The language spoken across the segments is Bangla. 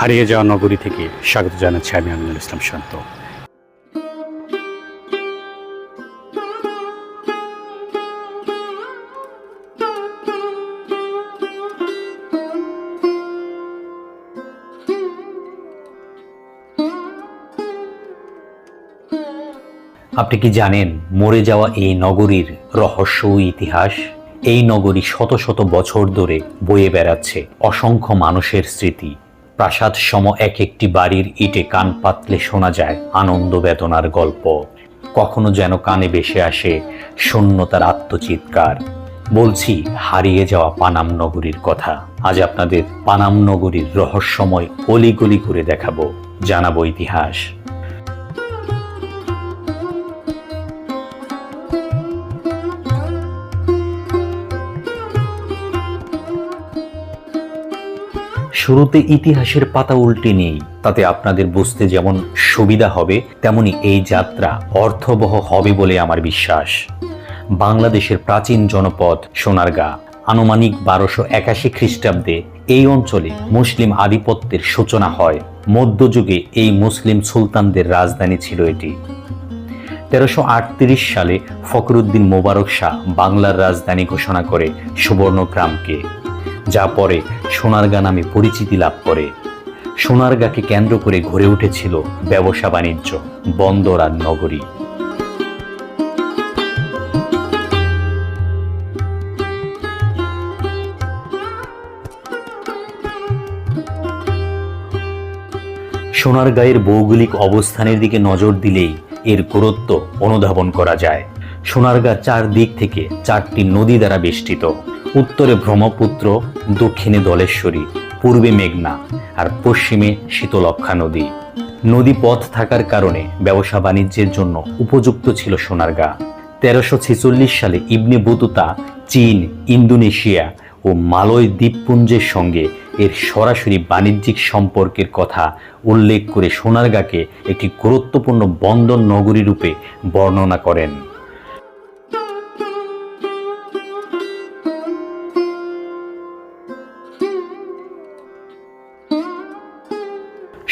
হারিয়ে যাওয়া নগরী থেকে স্বাগত জানাচ্ছি আমি আমিনুল ইসলাম শান্ত। আপনি কি জানেন মরে যাওয়া এই নগরীর রহস্য ইতিহাস? এই নগরী শত শত বছর ধরে বয়ে বেড়াচ্ছে অসংখ্য মানুষের স্মৃতি। প্রাসাদ সম এক একটি বাড়ির ইটে কান পাতলে শোনা যায় আনন্দ বেদনার গল্প। কখনো যেন কানে বেসে আসে শূন্যতার আত্মচিৎকার। বলছি, হারিয়ে যাওয়া পানাম নগরীর কথা। আজ আপনাদের পানাম নগরীর রহস্যময় অলিগলি করে দেখাবো, জানাব ইতিহাস। শুরুতে ইতিহাসের পাতা উল্টে নেই, তাতে আপনাদের বুঝতে যেমন সুবিধা হবে, তেমনি এই যাত্রা অর্থবহ হবে বলে আমার বিশ্বাস। বাংলাদেশের প্রাচীন জনপদ সোনারগাঁ, আনুমানিক বারোশো একাশি খ্রিস্টাব্দে এই অঞ্চলে মুসলিম আধিপত্যের সূচনা হয়। মধ্যযুগে এই মুসলিম সুলতানদের রাজধানী ছিল এটি। তেরোশো সালে ফখরুদ্দিন মোবারক শাহ বাংলার রাজধানী ঘোষণা করে সুবর্ণগ্রামকে। যা পরে সোনারগাঁ নামে পরিচিতি লাভ করে। সোনারগাঁকে কেন্দ্র করে ঘুরে উঠেছিল ব্যবসা বাণিজ্য, বন্দর আর নগরী। সোনারগাঁয়ের ভৌগোলিক অবস্থানের দিকে নজর দিলেই এর গুরুত্ব অনুধাবন করা যায়। সোনারগাঁ চার দিক থেকে চারটি নদী দ্বারা বেষ্টিত। উত্তরে ব্রহ্মপুত্র, দক্ষিণে দলেশ্বরী, পূর্বে মেঘনা আর পশ্চিমে শীতলক্ষা নদী। নদী পথ থাকার কারণে ব্যবসা বাণিজ্যের জন্য উপযুক্ত ছিল সোনারগাঁ। তেরোশো ছেচল্লিশ সালে ইবনে বুতুতা চীন, ইন্দোনেশিয়া ও মালয় দ্বীপপুঞ্জের সঙ্গে এর সরাসরি বাণিজ্যিক সম্পর্কের কথা উল্লেখ করে সোনারগাঁকে একটি গুরুত্বপূর্ণ বন্দর নগরী রূপে বর্ণনা করেন।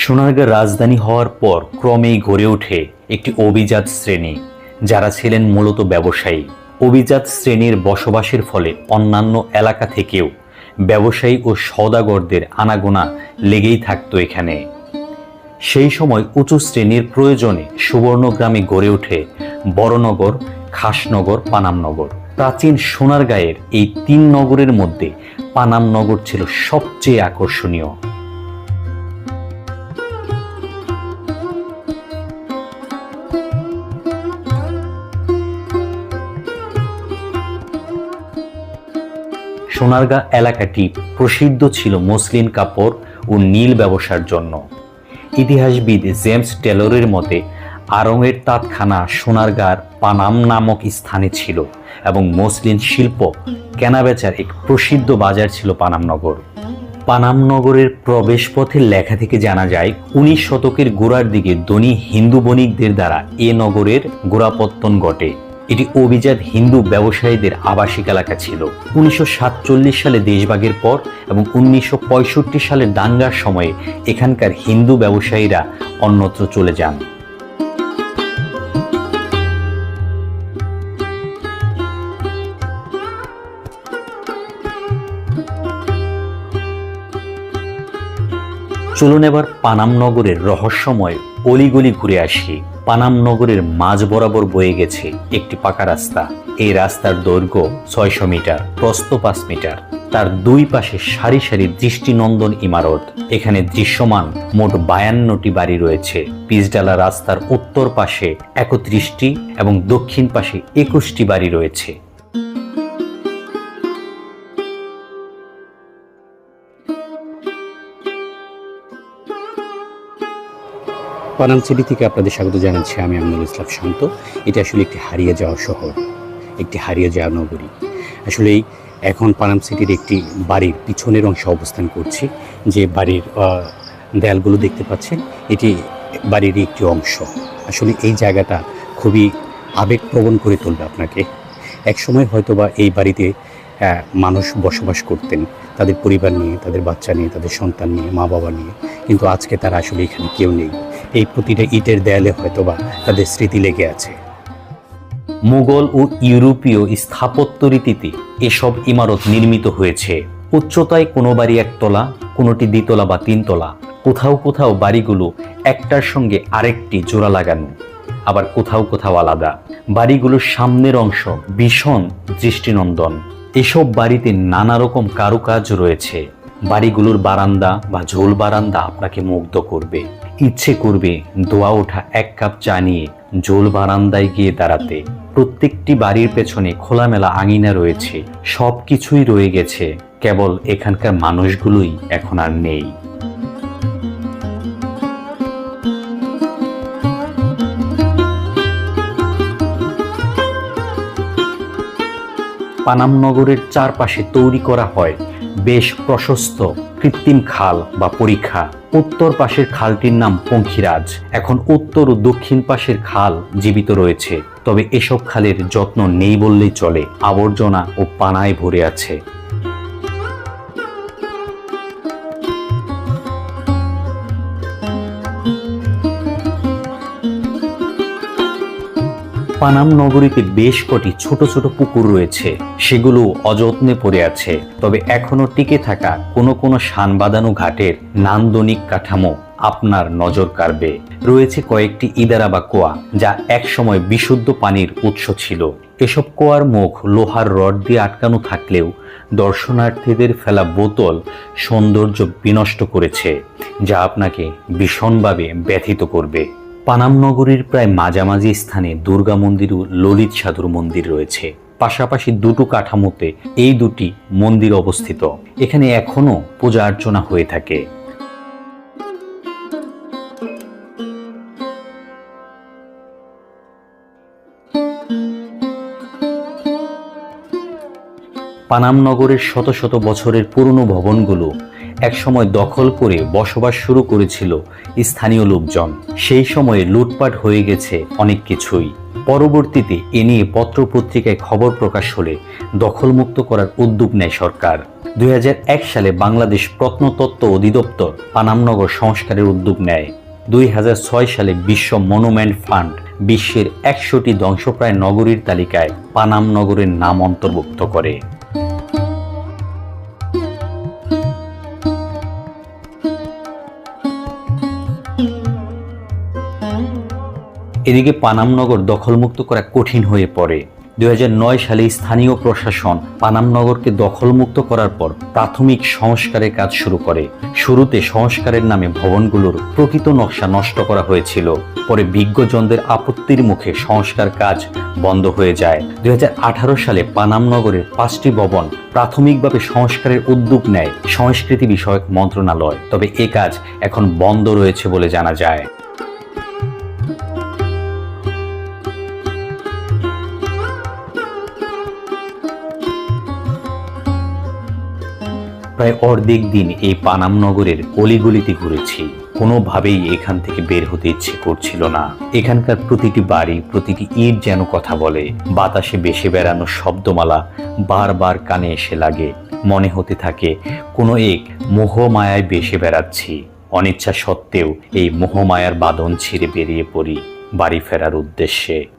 সোনারগাঁ রাজধানী হওয়ার পর ক্রমেই গড়ে ওঠে একটি অভিজাত শ্রেণি, যারা ছিলেন মূলত ব্যবসায়ী। অভিজাত শ্রেণির বসবাসের ফলে অন্যান্য এলাকা থেকেও ব্যবসায়ী ও সওদাগরদের আনাগোনা লেগেই থাকত এখানে। সেই সময় উঁচু শ্রেণির প্রয়োজনে সুবর্ণগ্রামে গড়ে ওঠে বড়নগর, খাসনগর, পানামনগর। প্রাচীন সোনারগাঁয়ের এই তিন নগরের মধ্যে পানামনগর ছিল সবচেয়ে আকর্ষণীয়। সোনারগাঁ এলাকাটি প্রসিদ্ধ ছিল মসলিন কাপড় ও নীল ব্যবসার জন্য। ইতিহাসবিদ জেমস টেলরের মতে, আরঙের তাঁতখানা সোনারগাঁর পানাম নামক স্থানে ছিল এবং মসলিন শিল্প কেনাবেচার এক প্রসিদ্ধ বাজার ছিল পানামনগর পানামনগরের প্রবেশপথের লেখা থেকে জানা যায়, উনিশ শতকের গোড়ার দিকে ধনী হিন্দু বণিকদের দ্বারা এ নগরের গোড়াপত্তন ঘটে। এটি অভিজাত হিন্দু ব্যবসায়ীদের আবাসিক এলাকা ছিল। উনিশশো সাতচল্লিশ সালে দেশভাগের পর এবং উনিশশো সালের দাঙ্গার সময়ে এখানকার হিন্দু ব্যবসায়ীরা অন্যত্র চলে যান। চলুন এবার পানাম নগরের রহস্যময় অলিগলি ঘুরে আসি। পানাম নগরের মাঝ বরাবর বয়ে গেছে একটি পাকা রাস্তা। এই রাস্তার দৈর্ঘ্য ছয়শো মিটার প্রস্ত পাঁচ মিটার। তার দুই পাশে সারি সারি দৃষ্টিনন্দন ইমারত। এখানে দৃশ্যমান মোট বায়ান্নটি বাড়ি রয়েছে। পিসডালা রাস্তার উত্তর পাশে একত্রিশটি এবং দক্ষিণ পাশে একুশটি বাড়ি রয়েছে। পানাম সিটি থেকে আপনাদের স্বাগত জানাচ্ছি। আমি আমিনুল ইসলাম শান্ত। এটা আসলে একটি হারিয়ে যাওয়া শহর, একটি হারিয়ে যাওয়া নগরী। আসলে এখন পানাম সিটির একটি বাড়ির পিছনের অংশে অবস্থান করছি, যে বাড়ির দেয়ালগুলো দেখতে পাচ্ছেন, এটি বাড়িরই একটি অংশ। আসলে এই জায়গাটা খুবই আবেগপ্রবণ করে তুলবে আপনাকে। একসময় হয়তো বা এই বাড়িতে মানুষ বসবাস করতেন, তাদের পরিবার নিয়ে, তাদের বাচ্চা নিয়ে, তাদের সন্তান নিয়ে মা বাবা নিয়ে। কিন্তু আজকে তারা আসলে এখানে কেউ নেই। এই প্রতিটা ইটের দেয়ালে হয়তোবা তাদের স্মৃতি লেগে আছে। মুঘল ও ইউরোপীয় স্থাপত্য রীতিতে এসব ইমারত নির্মিত হয়েছে। উচ্চতায় কোনো বাড়ি একতলা, কোনোটি দ্বিতলা বা তিনতলা, কোথাও কোথাও বাড়িগুলো একটার সঙ্গে আরেকটি জোড়া লাগানো, আবার কোথাও কোথাও আলাদা। বাড়িগুলোর সামনের অংশ ভীষণ দৃষ্টিনন্দন। এসব বাড়িতে নানা রকম কারুকাজ রয়েছে। বাড়িগুলোর বারান্দা বা ঝোল বারান্দা আপনাকে মুগ্ধ করবে। ইচ্ছে করবে দোয়া ওঠা এক কাপ চা নিয়ে জোল বারান্দায় গিয়ে দাঁড়াতে। প্রত্যেকটি বাড়ির পেছনে খোলামেলা আঙিনা রয়েছে। সব কিছুই রয়ে গেছে। কেবল এখানকার মানুষগুলোই এখন আর নেই। পানাম নগরের চারপাশে তৈরি করা হয় বেশ প্রশস্ত কৃত্রিম খাল বা পরীক্ষা উত্তর পাশের খালটির নাম পঙ্খিরাজ। এখন উত্তর ও দক্ষিণ পাশের খাল জীবিত রয়েছে। তবে এসব খালের যত্ন নেই বললেই চলে, আবর্জনা ও পানায় ভরে আছে। পানাম নগরীতে বেশ কটি ছোট ছোট পুকুর রয়েছে। সেগুলো অযত্নে পড়ে আছে। তবে এখনও টিকে থাকা কোনো কোনো শান বাঁধানো ঘাটের নান্দনিক কাঠামো আপনার নজর কাড়বে। রয়েছে কয়েকটি ইদারা বা কোয়া, যা একসময় বিশুদ্ধ পানির উৎস ছিল। এসব কোয়ার মুখ লোহার রড দিয়ে আটকানো থাকলেও দর্শনার্থীদের ফেলা বোতল সৌন্দর্য বিনষ্ট করেছে, যা আপনাকে ভীষণভাবে ব্যথিত করবে। পানাম নগরীর প্রায় মাঝামাঝি স্থানে দুর্গা মন্দির ও ললিত সাধুর মন্দির রয়েছে। পাশাপাশি দুটো কাঠামোতে এই দুটি মন্দির অবস্থিত। এখানে এখনও পূজা অর্চনা হয়ে থাকে। পানাম নগরের শত শত বছরের পুরনো ভবনগুলো একসময় দখল করে বসবাস শুরু করেছিল স্থানীয় লোকজন। সেই সময়ে লুটপাট হয়ে গেছে অনেক কিছুই। পরবর্তীতে এ নিয়ে পত্রপত্রিকায় খবর প্রকাশ হলে দখলমুক্ত করার উদ্যোগ নেয় সরকার। দুই হাজার এক সালে বাংলাদেশ প্রত্নতত্ত্ব অধিদপ্তর পানামনগর সংস্কারের উদ্যোগ নেয়। দুই হাজার ছয় সালে বিশ্ব মনুমেন্ট ফান্ড বিশ্বের একশোটি ধ্বংসপ্রায় নগরীর তালিকায় পানাম নগরের নাম অন্তর্ভুক্ত করে। এদিকে পানামনগর দখলমুক্ত করা কঠিন হয়ে পড়ে। দুই হাজার নয় সালে স্থানীয় প্রশাসন পানামনগরকে দখলমুক্ত করার পর প্রাথমিক সংস্কারের কাজ শুরু করে। শুরুতে সংস্কারের নামে ভবনগুলোর প্রকৃত নকশা নষ্ট করা হয়েছিল। পরে বিজ্ঞজনদের আপত্তির মুখে সংস্কার কাজ বন্ধ হয়ে যায়। দুই হাজার আঠারো সালে পানামনগরের পাঁচটি ভবন প্রাথমিকভাবে সংস্কারের উদ্যোগ নেয় সংস্কৃতি বিষয়ক মন্ত্রণালয়। তবে এ কাজ এখন বন্ধ রয়েছে বলে জানা যায়। প্রায় অর্ধেক দিন এই পানাম নগরের অলিগলিতে ঘুরেছি। কোনোভাবেই এখান থেকে বের হতে ইচ্ছে করছিল না। এখানকার প্রতিটি বাড়ি, প্রতিটি ইট যেন কথা বলে। বাতাসে বেশে বেড়ানো শব্দমালা বারবার কানে এসে লাগে। মনে হতে থাকে, কোনো এক মোহমায়ায় বেশে বেড়াচ্ছি। অনিচ্ছা সত্ত্বেও এই মোহমায়ার বাঁধন ছিঁড়ে বেরিয়ে পড়ি বাড়ি ফেরার উদ্দেশ্যে।